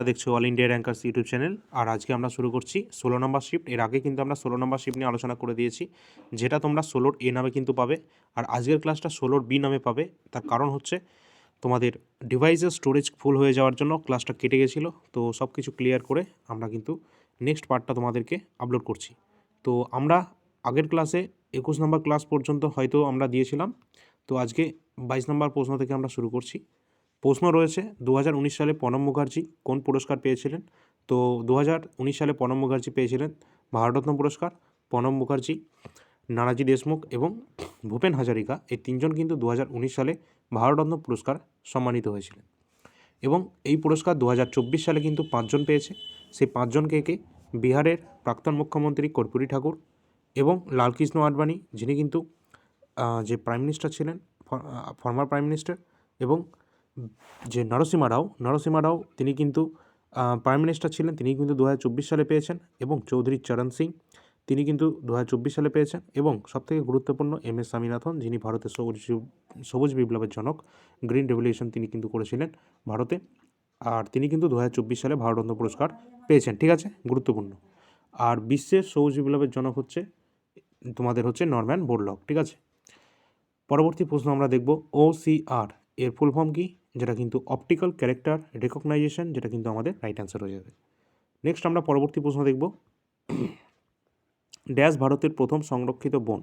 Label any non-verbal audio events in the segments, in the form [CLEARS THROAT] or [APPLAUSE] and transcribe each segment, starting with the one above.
দেখছ all India rankers YouTube channel আর আজকে আমরা শুরু করছি ষোলো নম্বর শিফট এর আগে কিন্তু আমরা ষোলো নম্বর শিফট নিয়ে আলোচনা করে দিয়েছি, যেটা তোমরা ষোলোর এ নামে কিন্তু পাবে। আর আজকের ক্লাসটা ষোলোর বি নামে পাবে। তার কারণ হচ্ছে তোমাদের ডিভাইসের স্টোরেজ ফুল হয়ে যাওয়ার জন্য ক্লাসটা কেটে গেছিল। তো সব কিছু ক্লিয়ার করে আমরা কিন্তু নেক্সট পার্টটা তোমাদেরকে আপলোড করছি। তো আমরা আগের ক্লাসে একুশ নম্বর ক্লাস পর্যন্ত হয়তো আমরা দিয়েছিলাম। তো আজকে বাইশ নম্বর প্রশ্ন থেকে আমরা শুরু করছি। প্রশ্ন রয়েছে দু হাজার উনিশ সালে প্রণব মুখার্জি কোন পুরস্কার পেয়েছিলেন? তো দু হাজার উনিশ সালে প্রণব মুখার্জি পেয়েছিলেন ভারতরত্ন পুরস্কার, প্রণব মুখার্জি, নানাজি দেশমুখ এবং ভূপেন হাজারিকা। এই তিনজন কিন্তু দু হাজার উনিশ সালে ভারতরত্ন পুরস্কার সম্মানিত হয়েছিলেন। এবং এই পুরস্কার দু হাজার চব্বিশ সালে কিন্তু পাঁচজন পেয়েছে। সেই পাঁচজনকে কে বিহারের প্রাক্তন মুখ্যমন্ত্রী কর্পূরী ঠাকুর এবং লালকৃষ্ণ আডবাণী, যিনি কিন্তু যে প্রাইম মিনিস্টার ছিলেন ফর্মার প্রাইম মিনিস্টার এবং যে নরসিমা রাও নরসিমা রাও তিনি কিন্তু প্রাইম মিনিস্টার ছিলেন, তিনি কিন্তু দু হাজার চব্বিশ সালে পেয়েছেন এবং চৌধুরী চরণ সিং তিনি কিন্তু দু হাজার চব্বিশ সালে পেয়েছেন এবং সবথেকে গুরুত্বপূর্ণ এম এস স্বামীনাথন যিনি ভারতের সবুজ সবুজ বিপ্লবের জনক গ্রিন রেভলিউশন তিনি কিন্তু করেছিলেন ভারতে। আর তিনি কিন্তু দু হাজার চব্বিশ সালে ভারতরত্ন পুরস্কার পেয়েছেন, ঠিক আছে? গুরুত্বপূর্ণ। আর বিশ্বের সবুজ বিপ্লবের জনক হচ্ছে, তোমাদের হচ্ছে নরম্যান বোরলক ঠিক আছে? পরবর্তী প্রশ্ন আমরা দেখব ওসিআর এর ফুল ফর্ম কি? যেটা কিন্তু অপটিক্যাল ক্যারেক্টার রেকগনাইজেশন যেটা কিন্তু আমাদের রাইট অ্যান্সার হয়ে যাবে। নেক্সট আমরা পরবর্তী প্রশ্ন দেখব। ড্যাশ ভারতের প্রথম সংরক্ষিত বন।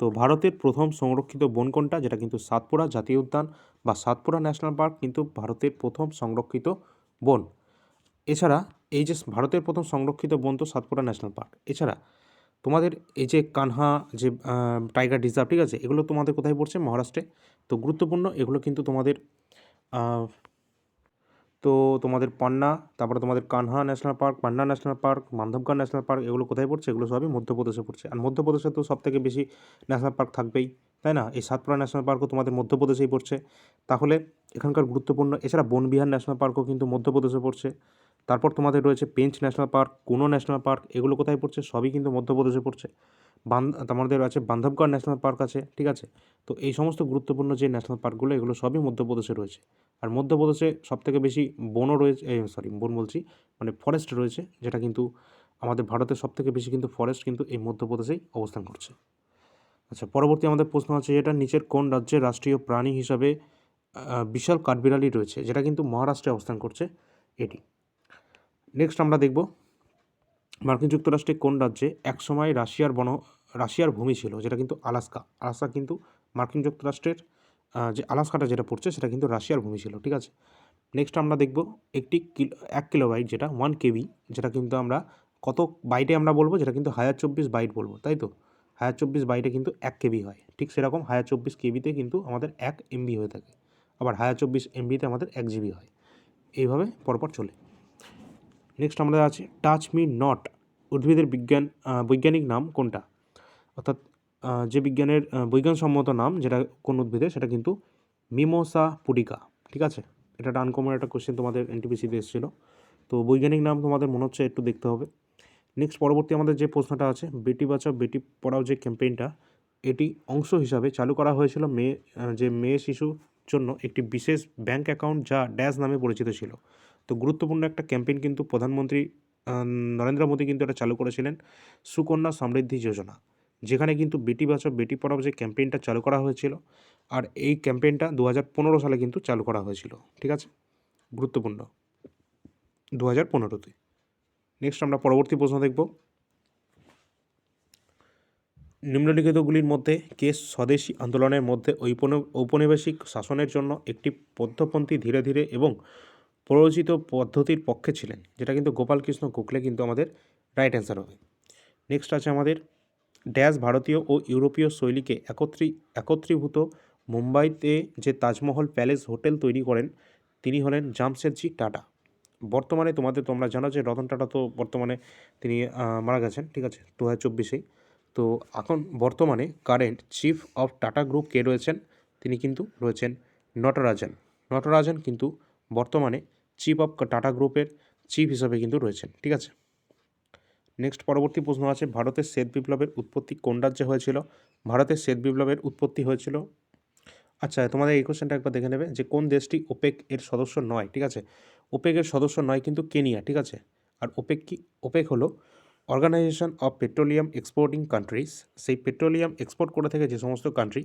তো ভারতের প্রথম সংরক্ষিত বন কোনটা? যেটা কিন্তু সাতপুরা জাতীয় উদ্যান বা সাতপুরা ন্যাশনাল পার্ক কিন্তু ভারতের প্রথম সংরক্ষিত বন। এছাড়া এই যে ভারতের প্রথম সংরক্ষিত বন তো সাতপুরা ন্যাশনাল পার্ক এছাড়া তোমাদের এই যে কানহা, যে টাইগার রিজার্ভ, ঠিক আছে? এগুলো তোমাদের কোথায় পড়ছে? মহারাষ্ট্রে। তো গুরুত্বপূর্ণ, এগুলো কিন্তু তোমাদের তো তোমাদের পান্না, তারপরে তোমাদের Kanha national park, Panna national park Bandhavgarh national park, এগুলো কোথায় পড়ছে? এগুলো সবই মধ্যপ্রদেশে পড়ছে। আর মধ্যপ্রদেশে তো সব থেকে বেশি ন্যাশনাল পার্ক থাকবেই, তাই না? এই সাতপুরা ন্যাশনাল পার্কও তোমাদের মধ্যপ্রদেশেই পড়ছে। তাহলে এখানকার গুরুত্বপূর্ণ, এছাড়া বনবিহার ন্যাশনাল পার্কও কিন্তু মধ্যপ্রদেশে পড়ছে। তারপর তোমাদের রয়েছে পেঞ্চ ন্যাশনাল পার্ক কোনো ন্যাশনাল পার্ক এগুলো কোথায় পড়ছে? সবই কিন্তু মধ্যপ্রদেশে পড়ছে। বান, তোমাদের আছে বান্ধবগড় ন্যাশনাল পার্ক আছে, ঠিক আছে? তো এই সমস্ত গুরুত্বপূর্ণ যে ন্যাশনাল পার্কগুলো এগুলো সবই মধ্যপ্রদেশে রয়েছে। আর মধ্যপ্রদেশে সবথেকে বেশি বনও রয়েছে সরি বন বলছি মানে ফরেস্ট রয়েছে, যেটা কিন্তু আমাদের ভারতের সবথেকে বেশি কিন্তু ফরেস্ট কিন্তু এই মধ্যপ্রদেশেই অবস্থান করছে। আচ্ছা পরবর্তী আমাদের প্রশ্ন আছে যেটা নিচের কোন রাজ্যের রাষ্ট্রীয় প্রাণী হিসাবে বিশাল কাঠবিড়ালি রয়েছে, যেটা কিন্তু মহারাষ্ট্রে অবস্থান করছে, এটি। নেক্সট আমরা দেখব মার্কিন যুক্তরাষ্ট্রে কোন রাজ্যে একসময় রাশিয়ার বন, রাশিয়ার ভূমি ছিল, যেটা কিন্তু আলাস্কা। আলাস্কা কিন্তু মার্কিন যুক্তরাষ্ট্রের যে আলাস্কাটা যেটা পড়ছে, সেটা কিন্তু রাশিয়ার ভূমি ছিল, ঠিক আছে? নেক্সট আমরা দেখব একটি কিলো, এক কিলোবাইট যেটা ওয়ান কেবি যেটা কিন্তু আমরা কত বাইটে আমরা বলব? যেটা কিন্তু হাজার চব্বিশ বাইট বলব, তাই তো? হাজার চব্বিশ বাইটে কিন্তু এক কেবি হয়, ঠিক সেরকম হাজার চব্বিশ কেবিতে কিন্তু আমাদের এক এমবি হয়ে থাকে, আবার হাজার চব্বিশ এমবিতে আমাদের এক জিবি হয়। এইভাবে পরপর চলে। নেক্সট আমাদের আছে টাচ মি নট উদ্ভিদের বিজ্ঞান বৈজ্ঞানিক নাম কোনটা? অর্থাৎ যে বিজ্ঞানের বৈজ্ঞানসম্মত নাম, যেটা কোন উদ্ভিদের, সেটা কিন্তু মিমোসা পুডিকা ঠিক আছে? এটা একটা আনকমন একটা কোশ্চেন তোমাদের এনটিপিসিতে এসেছিল। তো বৈজ্ঞানিক নাম তোমাদের মনে হচ্ছে একটু দেখতে হবে। নেক্সট পরবর্তী আমাদের যে প্রশ্নটা আছে, বেটি বাঁচাও, বেটি পড়াও যে ক্যাম্পেইনটা এটি অংশ হিসাবে চালু করা হয়েছিল মেয়ে যে মেয়ে শিশুর জন্য একটি বিশেষ ব্যাংক অ্যাকাউন্ট যা ড্যাশ নামে পরিচিত ছিল। তো গুরুত্বপূর্ণ একটা ক্যাম্পেইন কিন্তু প্রধানমন্ত্রী নরেন্দ্র মোদী কিন্তু এটা চালু করেছিলেন, সুকন্যা সমৃদ্ধি যোজনা, যেখানে কিন্তু বেটি বাঁচাও, বেটি পড়াও যে ক্যাম্পেইনটা চালু করা হয়েছিল, আর এই ক্যাম্পেইনটা দু হাজার পনেরো সালে কিন্তু চালু করা হয়েছিল, ঠিক আছে? গুরুত্বপূর্ণ। দু হাজার পনেরোতে। নেক্সট আমরা পরবর্তী প্রশ্ন দেখব। নিম্নলিখিতগুলির মধ্যে কে স্বদেশী আন্দোলনের মধ্যে ঔপন- ঔপনিবেশিক শাসনের জন্য একটি পদ্ধপন্থী ধীরে ধীরে এবং প্ররোচিত পদ্ধতির পক্ষে ছিলেন, যেটা কিন্তু গোপালকৃষ্ণ গোখলে কিন্তু আমাদের রাইট অ্যান্সার হবে। নেক্সট আছে আমাদের ড্যাশ ভারতীয় ও ইউরোপীয় শৈলীকে একত্রী, একত্রীভূত মুম্বাইতে যে তাজমহল প্যালেস হোটেল তৈরি করেন, তিনি হলেন জামশেদজি টাটা। বর্তমানে তোমাদের, তোমরা জানো যে রতন টাটা তো বর্তমানে তিনি মারা গেছেন, ঠিক আছে দু হাজার চব্বিশেই। তো এখন বর্তমানে current chief of Tata group কে রয়েছেন, তিনি কিন্তু রয়েছেন নটরাজন। নটরাজন কিন্তু বর্তমানে চিফ অফ টাটা গ্রুপের চিফ হিসাবে কিন্তু রয়েছেন, ঠিক আছে? নেক্সট পরবর্তী প্রশ্ন আছে, ভারতের শ্বেত বিপ্লবের উৎপত্তি কোন রাজ্যে হয়েছিল? ভারতের শ্বেত বিপ্লবের উৎপত্তি হয়েছিল? আচ্ছা তোমাদের এই কোশ্চেনটা একবার দেখে নেবে, যে কোন দেশটি ওপেক এর সদস্য নয়, ঠিক আছে? ওপেকের সদস্য নয় কিন্তু কেনিয়া, ঠিক আছে? আর ওপেক কি, ওপেক হলো organization of petroleum exporting countries সেই পেট্রোলিয়াম এক্সপোর্ট করে থেকে যে সমস্ত কান্ট্রি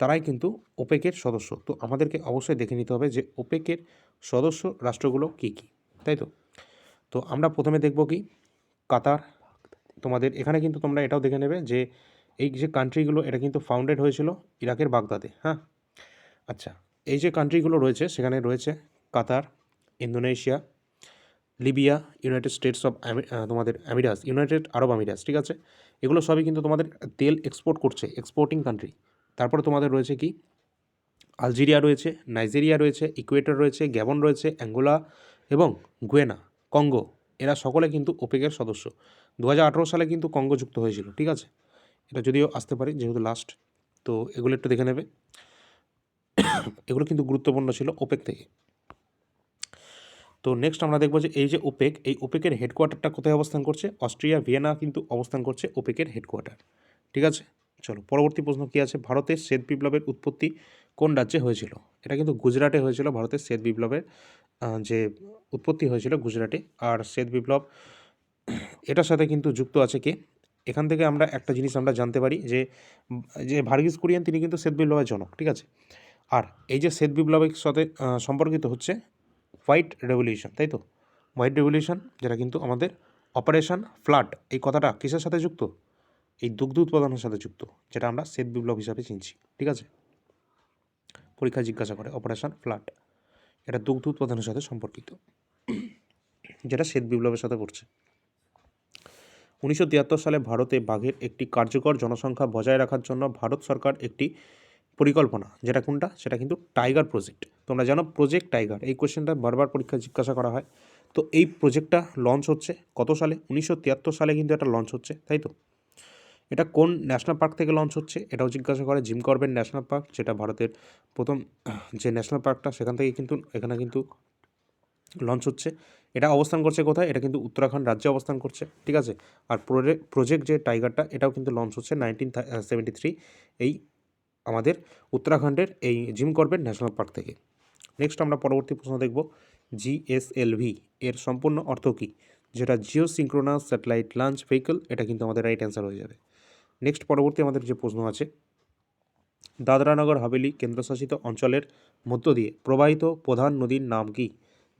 তারাই কিন্তু ওপেকের সদস্য। তো আমাদেরকে অবশ্যই দেখে নিতে হবে যে ওপেকের সদস্য রাষ্ট্রগুলো কী কী, তাই তো? তো আমরা প্রথমে দেখব কি? কাতার। তোমাদের এখানে কিন্তু তোমরা এটাও দেখে নেবে যে এই যে কান্ট্রিগুলো এটা কিন্তু ফাউন্ডেড হয়েছিল ইরাকের বাগদাদে হ্যাঁ? আচ্ছা এই যে কান্ট্রিগুলো রয়েছে, সেখানে রয়েছে Qatar, Indonesia, Libya united states of তোমাদের আমিরাস ইউনাইটেড আরব আমিরাস ঠিক আছে? এগুলো সবই কিন্তু তোমাদের তেল এক্সপোর্ট করছে এক্সপোর্টিং কান্ট্রি তারপরে তোমাদের রয়েছে কি? আলজেরিয়া রয়েছে, নাইজেরিয়া রয়েছে, ইকুয়েটর রয়েছে, গ্যাবন রয়েছে, অ্যাঙ্গোলা এবং গুয়েনা, কঙ্গো। এরা সকলে কিন্তু ওপেকের সদস্য। দু হাজার আঠেরো সালে কিন্তু কঙ্গো যুক্ত হয়েছিল, ঠিক আছে? এটা যদিও আসতে পারে, যেহেতু লাস্ট তো এগুলো একটু দেখে নেবে। এগুলো কিন্তু গুরুত্বপূর্ণ ছিল ওপেক থেকে। তো নেক্সট আমরা দেখব যে এই যে ওপেক, এই ওপেকের হেডকোয়ার্টারটা কোথায় অবস্থান করছে? অস্ট্রিয়া, ভিয়েনা কিন্তু অবস্থান করছে ওপেকের হেডকোয়ার্টার ঠিক আছে? চলো, পরবর্তী প্রশ্ন কী আছে? ভারতের শ্বেত বিপ্লবের উৎপত্তি কোন রাজ্যে হয়েছিল? এটা কিন্তু গুজরাটে হয়েছিল ভারতের শ্বেত বিপ্লবের যে উৎপত্তি হয়েছিল গুজরাটে। আর শ্বেত বিপ্লব, এটার সাথে কিন্তু যুক্ত আছে কে? এখান থেকে আমরা একটা জিনিস আমরা জানতে পারি যে যে ভার্গিস কুরিয়ান তিনি কিন্তু শ্বেত বিপ্লবের জনক, ঠিক আছে? আর এই যে শ্বেত বিপ্লবের সাথে সম্পর্কিত হচ্ছে হোয়াইট রেভলিউশন, তাই তো? হোয়াইট রেভলিউশন, যেটা কিন্তু আমাদের অপারেশন ফ্লাড, এই কথাটা কিসের সাথে যুক্ত? এই দুগ্ধ উৎপাদনের সাথে যুক্ত, যেটা আমরা শ্বেত বিপ্লব হিসাবে চিনছি, ঠিক আছে? পরীক্ষা জিজ্ঞাসা করে অপারেশন ফ্লাড এটা দুগ্ধ উৎপাদনের সাথে সম্পর্কিত, যেটা শ্বেত বিপ্লবের সাথে পড়ছে। উনিশশো তিয়াত্তর সালে ভারতে বাঘের একটি কার্যকর জনসংখ্যা বজায় রাখার জন্য ভারত সরকার একটি পরিকল্পনা, যেটা কোনটা? সেটা কিন্তু টাইগার প্রজেক্ট তোমরা জানো প্রজেক্ট টাইগার এই কোয়েশ্চেনটা বারবার পরীক্ষা জিজ্ঞাসা করা হয়। তো এই প্রজেক্টটা লঞ্চ হচ্ছে কত সালে? উনিশশো তিয়াত্তর সালে কিন্তু এটা লঞ্চ হচ্ছে, তাই তো? এটা কোন ন্যাশনাল পার্ক থেকে লঞ্চ হচ্ছে? এটাও জিজ্ঞাসা করে জিম করবেন ন্যাশনাল পার্ক যেটা ভারতের প্রথম যে ন্যাশনাল পার্কটা সেখান থেকে কিন্তু, এখানে কিন্তু লঞ্চ হচ্ছে। এটা অবস্থান করছে কোথায়? এটা কিন্তু উত্তরাখণ্ড রাজ্যে অবস্থান করছে, ঠিক আছে? আর প্রজেক্ট যে টাইগারটা এটাও কিন্তু লঞ্চ হচ্ছে নাইনটিন সেভেন্টি থ্রি এই আমাদের উত্তরাখণ্ডের এই জিম করবেট ন্যাশনাল পার্ক থেকে। নেক্সট আমরা পরবর্তী প্রশ্ন দেখব জিএসএলভি এর সম্পূর্ণ অর্থ কী? যেটা geosynchronous satellite launch vehicle এটা কিন্তু আমাদের রাইট অ্যান্সার হয়ে যাবে। নেক্সট পরবর্তী আমাদের যে প্রশ্ন আছে, দাদরানগর হাভেলি কেন্দ্রশাসিত অঞ্চলের মধ্য দিয়ে প্রবাহিত প্রধান নদীর নাম কি?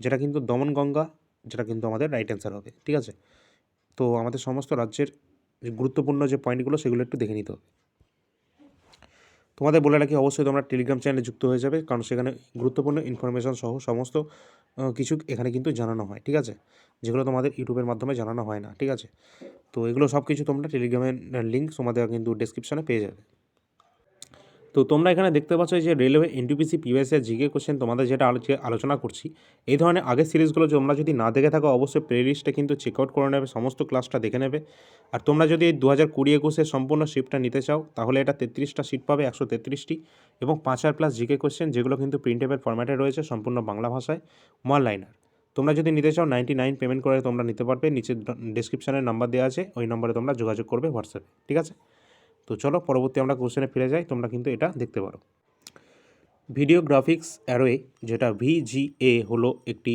যেটা কিন্তু দমনগঙ্গা, যেটা কিন্তু আমাদের রাইট অ্যান্সার হবে, ঠিক আছে? তো আমাদের সমস্ত রাজ্যের গুরুত্বপূর্ণ যে পয়েন্টগুলো সেগুলো একটু দেখে নিতে হবে। তোমাদের বলে রাখি, অবশ্যই তোমরা টেলিগ্রাম চ্যানেলে যুক্ত হয়ে যাবে, কারণ সেখানে গুরুত্বপূর্ণ ইনফরমেশন সহ সমস্ত কিছু এখানে কিন্তু জানানো হয়, ঠিক আছে? যেগুলো তোমাদের ইউটিউবের মাধ্যমে জানানো হয় না, ঠিক আছে? তো এগুলো সব কিছু তোমরা টেলিগ্রামের লিঙ্ক তোমাদের কিন্তু ডিসক্রিপশানে পেয়ে যাবে। তো তোমরা এখানে দেখতে পাচ্ছ যে রেলওয়ে এনটিপিসি পিওএসের জিকে কোশ্চেন তোমাদের যেটা আলোচ- আলোচনা করছি, এই ধরনের আগের সিরিজগুলো তোমরা যদি না দেখে থাকো, অবশ্যই প্লেলিস্টে কিন্তু চেক আউট করে নেবে, সমস্ত ক্লাসটা দেখে নেবে। আর তোমরা যদি এই দু হাজার কুড়ি একুশের সম্পূর্ণ শিফটটা নিতে চাও, তাহলে এটা তেত্রিশটা সিট পাবে, একশো তেত্রিশটি। এবং পাঁচ হাজার প্লাস জিকে কোশ্চেন যেগুলো কিন্তু প্রিন্টেবল ফরম্যাটে রয়েছে, সম্পূর্ণ বাংলা ভাষায় ওয়ান লাইনার তোমরা যদি নিতে চাও নাইনটি নাইন পেমেন্ট করে তোমরা নিতে পারবে, নিচে ডিসক্রিপশানের নাম্বার দেওয়া আছে, ওই নম্বরে তোমরা যোগাযোগ করবে হোয়াটসঅ্যাপে ঠিক আছে? তো চলো পরবর্তী আমরা কোশ্চেনে ফিরে যাই, তোমরা কিন্তু এটা দেখতে পারো। ভিডিও গ্রাফিক্স অ্যারোয়ে যেটা ভিজিএ হলো একটি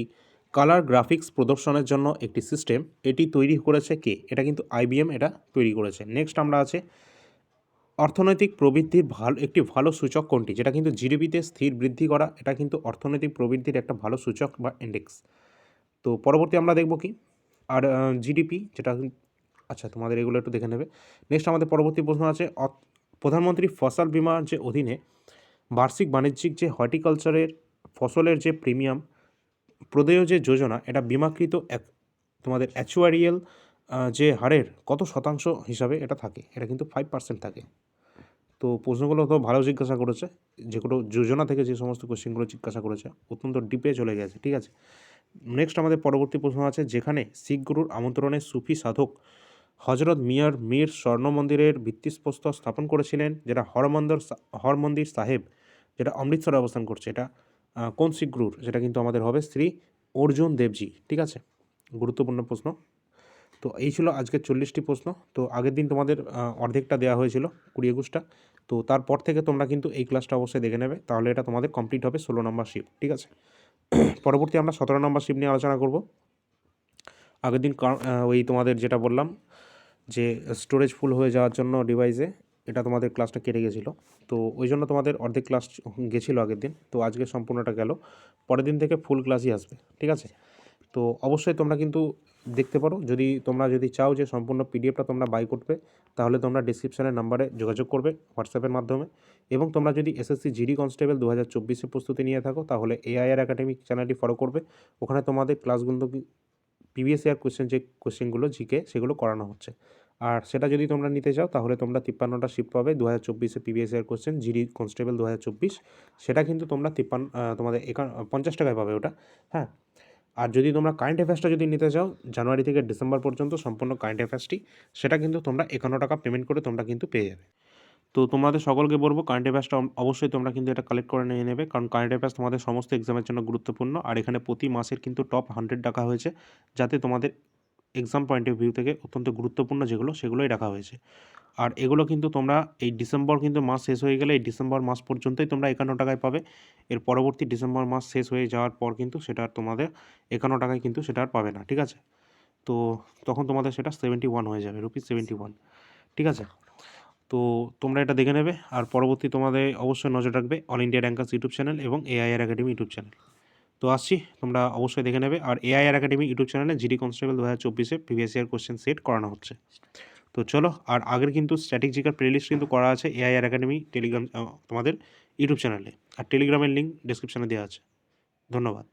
কালার গ্রাফিক্স প্রদর্শনের জন্য একটি সিস্টেম এটি তৈরি করেছে কে? এটা কিন্তু আইবিএম এটা তৈরি করেছে। নেক্সট আমরা আছে অর্থনৈতিক প্রবৃদ্ধির ভালো, একটি ভালো সূচক কোনটি? যেটা কিন্তু জিডিপিতে স্থির বৃদ্ধি করা, এটা কিন্তু অর্থনৈতিক প্রবৃদ্ধির একটা ভালো সূচক বা ইন্ডেক্স তো পরবর্তী আমরা দেখব কি? আর জিডিপি যেটা আচ্ছা তোমাদের এগুলো একটু দেখে নেবে। নেক্সট আমাদের পরবর্তী প্রশ্ন আছে প্রধানমন্ত্রী ফসল বিমার যে অধীনে বার্ষিক বাণিজ্যিক যে হর্টিকালচারের ফসলের যে প্রিমিয়াম, প্রদেয় যে যোজনা, এটা বিমাকৃত এক, তোমাদের অ্যাচুয়ারিয়াল যে হারের কত শতাংশ হিসাবে এটা থাকে, এটা কিন্তু ফাইভ পার্সেন্ট থাকে। তো প্রশ্নগুলো তো ভালো জিজ্ঞাসা করেছে যেগুলো যোজনা থেকে যে সমস্ত কোশ্চেনগুলো জিজ্ঞাসা করেছে, অত্যন্ত ডিপে চলে গেছে, ঠিক আছে? নেক্সট আমাদের পরবর্তী প্রশ্ন আছে, যেখানে শিখ গুরুর আমন্ত্রণে সুফি সাধক হজরত মিয়ার মীর স্বর্ণ মন্দিরের ভিত্তিপ্রস্তর স্থাপন করেছিলেন, যেটা হরমন্দর হরমন্দির সাহেব, যেটা অমৃতসরে অবস্থান করছে। এটা কোন শিখ গুরুর যেটা কিন্তু আমাদের হবে শ্রী অর্জুন দেবজি, ঠিক আছে? গুরুত্বপূর্ণ প্রশ্ন। তো এই ছিল আজকের চল্লিশটি প্রশ্ন। তো আগের দিন তোমাদের অর্ধেকটা দেওয়া হয়েছিল কুড়ি একুশটা। তো তারপর থেকে তোমরা কিন্তু এই ক্লাসটা অবশ্যই দেখে নেবে। তাহলে এটা তোমাদের কমপ্লিট হবে ষোলো নম্বর শিফট, ঠিক আছে? [CLEARS THROAT] পরবর্তী আমরা সতেরো নম্বর শিফট নিয়ে আলোচনা করব। আগের দিন ওই তোমাদের যেটা বললাম যে স্টোরেজ ফুল হয়ে যাওয়ার জন্য ডিভাইসে এটা তোমাদের ক্লাসটা কেটে গেছিল। তো ওই জন্য তোমাদের অর্ধেক ক্লাস গেছিল আগের দিন। তো আজকে সম্পূর্ণটা গেল। পরের দিন থেকে ফুল ক্লাসই আসবে, ঠিক আছে? তো অবশ্যই তোমরা কিন্তু দেখতে পারো। যদি তোমরা যদি চাও যে সম্পূর্ণ পিডিএফটা তোমরা বাই করবে, তাহলে তোমরা ডিসক্রিপশনের নাম্বারে যোগাযোগ করবে হোয়াটসঅ্যাপের মাধ্যমে। এবং তোমরা যদি এসএসসি জিডি কনস্টেবল দু হাজার চব্বিশে প্রস্তুতি নিয়ে থাকো, তাহলে এআইআর একাডেমিক চ্যানেলটি ফলো করবে। ওখানে তোমাদের ক্লাসগুলো প্রিভিয়াস ইয়ার কোয়েশ্চেন যে কোয়েশ্চেনগুলো জিকে সেগুলো করানো হচ্ছে। আর সেটা যদি তোমরা নিতে চাও, তাহলে তোমরা তিপ্পান্নটা শিফট পাবে দু হাজার চব্বিশে previous year question GD constable দু হাজার চব্বিশ। সেটা কিন্তু তোমরা তিপ্পান্ন তোমাদের একা, পঞ্চাশ টাকায় পাবে ওটা হ্যাঁ? আর যদি তোমরা কারেন্ট অ্যাফেয়ার্সটা যদি নিতে চাও, জানুয়ারি থেকে ডিসেম্বর পর্যন্ত সম্পূর্ণ কারেন্ট অ্যাফেয়ার্সটি সেটা কিন্তু তোমরা একান্ন টাকা পেমেন্ট করে তোমরা কিন্তু পেয়ে যাবে। তো তোমাদের সকলকে বলব কারেন্ট অ্যাফেয়ার্সটা অবশ্যই তোমরা কিন্তু এটা কালেক্ট করে নিয়ে নেবে, কারণ কারেন্ট অ্যাফেয়ার্স তোমাদের সমস্ত এক্সামের জন্য গুরুত্বপূর্ণ। আর এখানে প্রতি মাসের কিন্তু টপ হান্ড্রেড রাখা হয়েছে, যাতে তোমাদের এক্সাম পয়েন্ট অফ ভিউ থেকে অত্যন্ত গুরুত্বপূর্ণ যেগুলো, সেগুলোই রাখা হয়েছে। আর এগুলো কিন্তু তোমরা এই ডিসেম্বর কিন্তু মাস শেষ হয়ে গেলে এই ডিসেম্বর মাস পর্যন্তই তোমরা একান্ন টাকায় পাবে। এর পরবর্তী ডিসেম্বর মাস শেষ হয়ে যাওয়ার পর কিন্তু সেটা আর তোমাদের একান্ন টাকায় কিন্তু সেটা আর পাবে না, ঠিক আছে? তো তখন তোমাদের সেটা সেভেন্টি ওয়ান হয়ে যাবে রুপিস সেভেন্টি ওয়ান ঠিক আছে? তো তোমরা এটা দেখে নেবে। আর পরবর্তী তোমাদের অবশ্যই নজর রাখবে all India rankers YouTube channel এবং এআইআর একাডেমি ইউটিউব চ্যানেল তো আসছি, তোমরা অবশ্যই দেখে নেবে। আর এআইআর একাডেমি ইউটিউব চ্যানেলে জিডি কনস্টেবল দু হাজার চব্বিশে প্রিভিয়াস ইয়ার কোশ্চেন সেট করানো হচ্ছে। তো চলো, আর আগের কিন্তু স্ট্যাটিক জিকার প্লেলিস্ট কিন্তু করা আছে এআই এআইআর একাডেমি টেলিগ্রাম তোমাদের ইউটিউব চ্যানেলে। আর টেলিগ্রামের লিঙ্ক ডিসক্রিপশানে দেওয়া আছে। ধন্যবাদ।